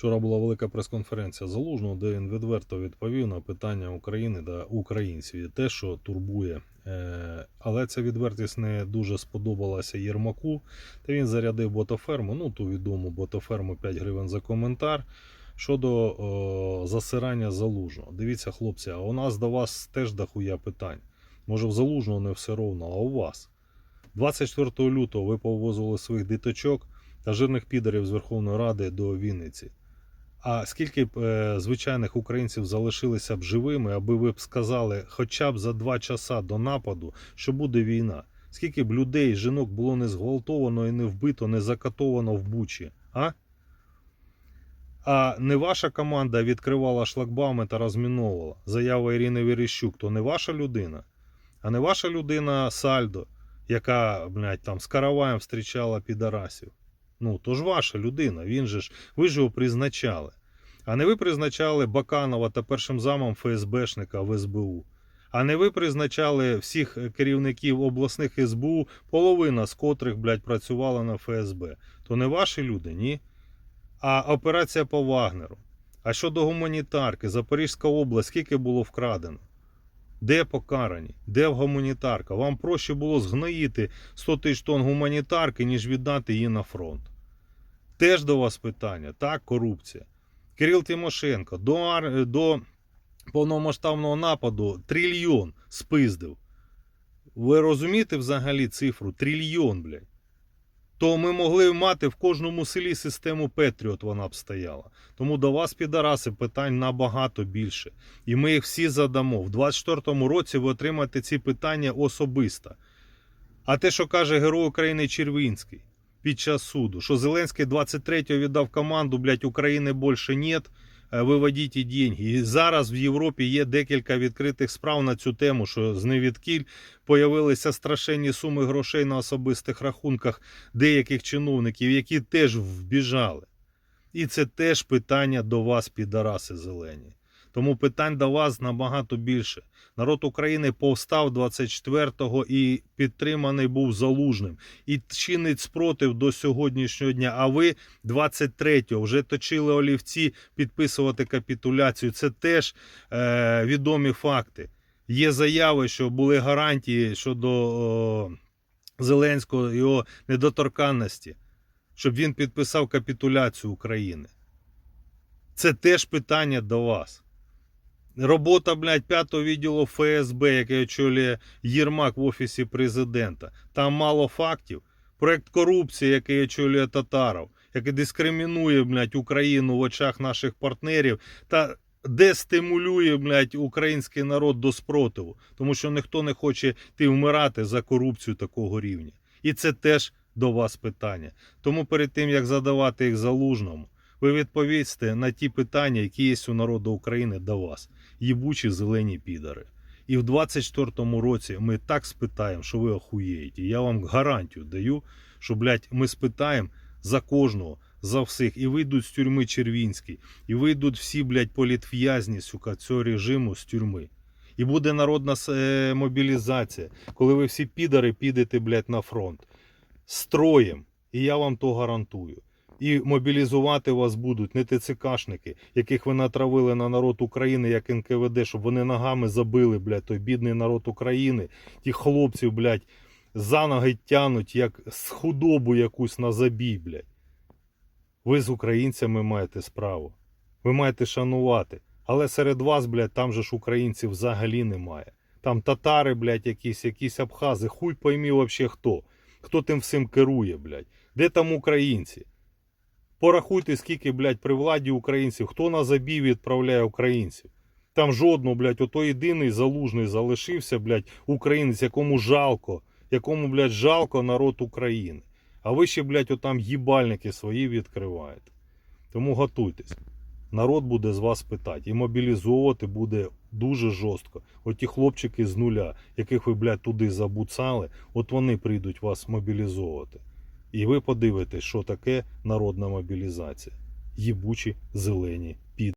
Вчора була велика прес-конференція Залужного, де він відверто відповів на питання України та українців і те, що турбує. Е, Але ця відвертість не дуже сподобалася Єрмаку. Та він зарядив ботоферму, ну ту відому ботоферму 5 гривень за коментар. Щодо о, засирання залужного. Дивіться, хлопці, а у нас до вас теж дохуя питань. Може, в залужного не все ровно, а у вас. 24 лютого ви повозили своїх диточок та жирних підарів з Верховної Ради до Вінниці. А скільки б е, звичайних українців залишилися б живими, аби ви б сказали хоча б за два часа до нападу, що буде війна? Скільки б людей, жінок було не зґвалтовано і не вбито, не закатовано в бучі? А? А не ваша команда відкривала шлагбауми та розміновувала. Заява Ірини Верещук, то не ваша людина, а не ваша людина Сальдо, яка, блядь, там з караваєм зустрічала підарасів. Ну, то ж ваша людина, він же ж, ви ж його призначали. А не ви призначали Баканова та першим замом ФСБшника в СБУ. А не ви призначали всіх керівників обласних СБУ, половина з котрих, блядь, працювала на ФСБ. То не ваші люди, ні? А операція по Вагнеру. А щодо гуманітарки, Запорізька область, скільки було вкрадено? Де покарані? Де гуманітарка? Вам проще було згноїти 100 тисяч тонн гуманітарки, ніж віддати її на фронт. Теж до вас питання. Так, корупція. Кирил Тимошенко до, до повномасштабного нападу трильйон спиздив. Ви розумієте взагалі цифру? Трильйон, блядь. То ми могли мати в кожному селі систему Петріот, вона б стояла. Тому до вас, підараси, питань набагато більше. І ми їх всі задамо. В 24-му році ви отримаєте ці питання особисто. А те, що каже герой України Червінський під час суду, що Зеленський 23-го віддав команду, блядь, України більше нет, виводіть і деньги. І зараз в Європі є декілька відкритих справ на цю тему, що з невідкіль появилися страшенні суми грошей на особистих рахунках деяких чиновників, які теж вбіжали. І це теж питання до вас, підараси зелені. Тому питань до вас набагато більше. Народ України повстав 24-го і підтриманий був залужним. І чинить спротив до сьогоднішнього дня. А ви 23-го вже точили олівці підписувати капітуляцію. Це теж е, відомі факти. Є заяви, що були гарантії щодо о, Зеленського його недоторканності, щоб він підписав капітуляцію України. Це теж питання до вас. Робота, блядь, п'ятого відділу ФСБ, яке очолює Єрмак в Офісі президента. Там мало фактів. Проект корупції, який очолює Татаров, який дискримінує, блядь, Україну в очах наших партнерів та дестимулює, блядь, український народ до спротиву. Тому що ніхто не хоче йти вмирати за корупцію такого рівня. І це теж до вас питання. Тому перед тим, як задавати їх залужному, ви відповісте на ті питання, які є у народу України до вас. Їбучі зелені підари. І в 24-му році ми так спитаємо, що ви охуєєте. Я вам гарантію даю, що, блядь, ми спитаємо за кожного, за всіх. І вийдуть з тюрми Червінський, і вийдуть всі, блядь, політв'язні, сука, цього режиму з тюрми. І буде народна е, мобілізація, коли ви всі підари підете, блядь, на фронт. Строєм. І я вам то гарантую. І мобілізувати вас будуть не ТЦКшники, яких ви натравили на народ України як НКВД, щоб вони ногами забили, блядь, той бідний народ України. Ті хлопців, блядь, за ноги тянуть, як з худобу якусь на забій, блядь. Ви з українцями маєте справу. Ви маєте шанувати. Але серед вас, блядь, там же ж українців взагалі немає. Там татари, блядь, якісь, якісь абхази. Хуй поймі вообще хто. Хто тим всім керує, блядь. Де там українці? Порахуйте, скільки, блядь, при владі українців, хто на забій відправляє українців. Там жодного, блядь, ото єдиний залужний залишився, блядь, українець, якому жалко, якому, блядь, жалко народ України. А ви ще, блядь, отам їбальники свої відкриваєте. Тому готуйтесь. Народ буде з вас питати. І мобілізовувати буде дуже жорстко. Оті хлопчики з нуля, яких ви, блядь, туди забуцали, от вони прийдуть вас мобілізовувати. І ви подивитесь, що таке народна мобілізація. Їбучі зелені піди.